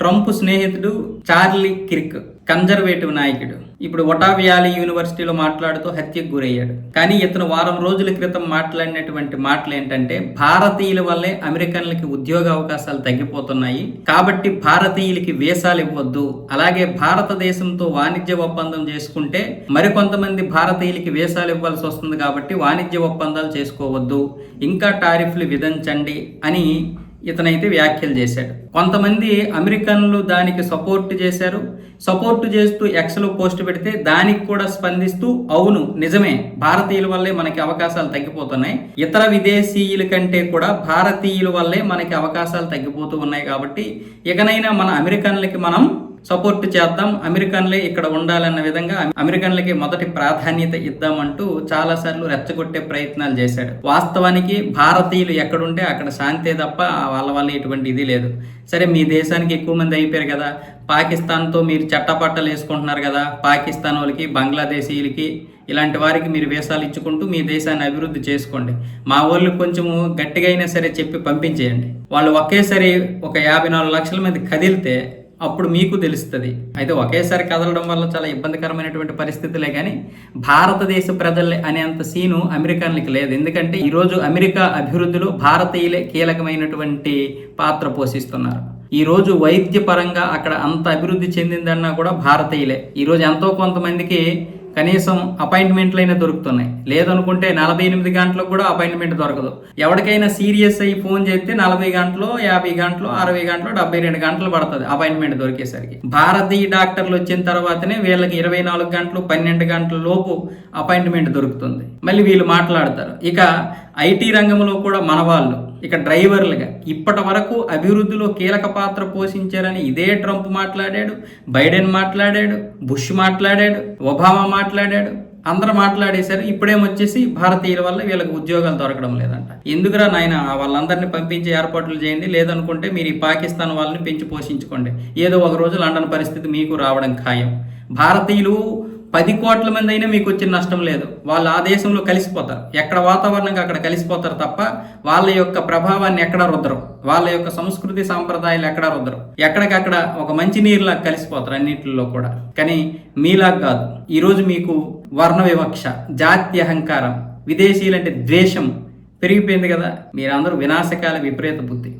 Trump స్నేహితుడు Charlie Kirk conservative నాయకుడు. ఇప్పుడు ఒటావియాలి యూనివర్సిటీలో మాట్లాడుతూ హత్యకు గురయ్యాడు. కానీ ఇతను వారం రోజుల క్రితం మాట్లాడినటువంటి మాటలు ఏంటంటే భారతీయుల వల్లే అమెరికన్లకి ఉద్యోగ అవకాశాలు తగ్గిపోతున్నాయి. కాబట్టి భారతీయులకి వీసాలు ఇవ్వద్దు. అలాగే భారతదేశంతో వాణిజ్య ఒప్పందం చేసుకుంటే మరికొంతమంది భారతీయులకి వీసాలు ఇవ్వాల్సి వస్తుంది కాబట్టి వాణిజ్య ఒప్పందాలు చేసుకోవద్దు. ఇంకా టారిఫ్లు విధించండి అని ఇతనైతే వ్యాఖ్యలు చేశాడు. కొంతమంది అమెరికన్లు దానికి సపోర్ట్ చేశారు. సపోర్ట్ చేస్తూ ఎక్స్లో పోస్ట్ పెడితే దానికి కూడా స్పందిస్తూ అవును నిజమే భారతీయుల వల్లే మనకి అవకాశాలు తగ్గిపోతున్నాయి. ఇతర విదేశీయుల కంటే కూడా భారతీయుల వల్లే మనకి అవకాశాలు తగ్గిపోతూ ఉన్నాయి కాబట్టి ఇకనైనా మన అమెరికన్లకి మనం సపోర్ట్ చేద్దాం. అమెరికన్లే ఇక్కడ ఉండాలన్న విధంగా అమెరికన్లకి మొదటి ప్రాధాన్యత ఇద్దామంటూ చాలా సార్లు రెచ్చగొట్టే ప్రయత్నాలు చేశాడు. వాస్తవానికి భారతీయులు ఎక్కడుంటే అక్కడ శాంతే తప్ప వాళ్ళ వల్ల ఎటువంటి ఇది లేదు. సరే మీ దేశానికి ఎక్కువ మంది అయిపోయారు కదా. పాకిస్తాన్తో మీరు చట్టపట్టలు వేసుకుంటున్నారు కదా పాకిస్తాన్ వాళ్ళకి బంగ్లాదేశీయులకి ఇలాంటి వారికి మీరు వేసాలు ఇచ్చుకుంటూ మీ దేశాన్ని అభివృద్ధి చేసుకోండి. మా వాళ్ళు కొంచెము గట్టిగా అయినా సరే చెప్పి పంపించేయండి. వాళ్ళు ఒకేసారి ఒక యాభై నాలుగు లక్షల మంది కదిలితే అప్పుడు మీకు తెలుస్తుంది. అయితే ఒకేసారి కదలడం వల్ల చాలా ఇబ్బందికరమైనటువంటి పరిస్థితులే కానీ భారతదేశ ప్రజలే అనేంత సీను అమెరికన్లకి లేదు. ఎందుకంటే ఈరోజు అమెరికా అభివృద్ధిలో భారతీయులే కీలకమైనటువంటి పాత్ర పోషిస్తున్నారు. ఈ రోజు అక్కడ అంత అభివృద్ధి చెందిందన్నా కూడా భారతీయులే. ఈరోజు ఎంతో కొంతమందికి కనీసం అపాయింట్మెంట్లు అయినా దొరుకుతున్నాయి. లేదనుకుంటే నలభై ఎనిమిది గంటలకు కూడా అపాయింట్మెంట్ దొరకదు. ఎవరికైనా సీరియస్ అయ్యి ఫోన్ చేస్తే నలభై గంటలు యాభై గంటలు అరవై గంటలు డెబ్బై రెండు గంటలు పడుతుంది అపాయింట్మెంట్ దొరికేసరికి. భారతీయ డాక్టర్లు వచ్చిన తర్వాతనే వీళ్ళకి ఇరవై నాలుగు గంటలు పన్నెండు గంటల లోపు అపాయింట్మెంట్ దొరుకుతుంది. మళ్ళీ వీళ్ళు మాట్లాడతారు. ఇక ఐటీ రంగంలో కూడా మన వాళ్ళు ఇక డ్రైవర్లుగా ఇప్పటి వరకు అభివృద్ధిలో కీలక పాత్ర పోషించారని ఇదే ట్రంప్ మాట్లాడాడు బైడెన్ మాట్లాడాడు బుష్ మాట్లాడాడు ఒబామా మాట్లాడాడు అందరు మాట్లాడేశారు. ఇప్పుడేమొచ్చేసి భారతీయుల వల్ల వీళ్ళకి ఉద్యోగాలు దొరకడం లేదంట. ఎందుకురా నాయన వాళ్ళందరినీ పంపించే ఏర్పాట్లు చేయండి లేదనుకుంటే మీరు ఈ పాకిస్తాన్ వాళ్ళని పెంచి పోషించుకోండి. ఏదో ఒక రోజు లండన్ పరిస్థితి మీకు రావడం ఖాయం. భారతీయులు పది కోట్ల మంది అయినా మీకు వచ్చిన నష్టం లేదు. వాళ్ళు ఆ దేశంలో కలిసిపోతారు. ఎక్కడ వాతావరణంగా అక్కడ కలిసిపోతారు తప్ప వాళ్ళ యొక్క ప్రభావాన్ని ఎక్కడ రుద్దరు? వాళ్ళ యొక్క సంస్కృతి సాంప్రదాయాలు ఎక్కడ రుద్దరు? ఎక్కడికక్కడ ఒక మంచి నీరులా కలిసిపోతారు అన్నింటిలో కూడా. కానీ మీలా కాదు. ఈరోజు మీకు వర్ణ వివక్ష జాతి అహంకారం విదేశీయులంటే ద్వేషం పెరిగిపోయింది కదా? మీరందరూ వినాశకాల విపరీత బుద్ధి.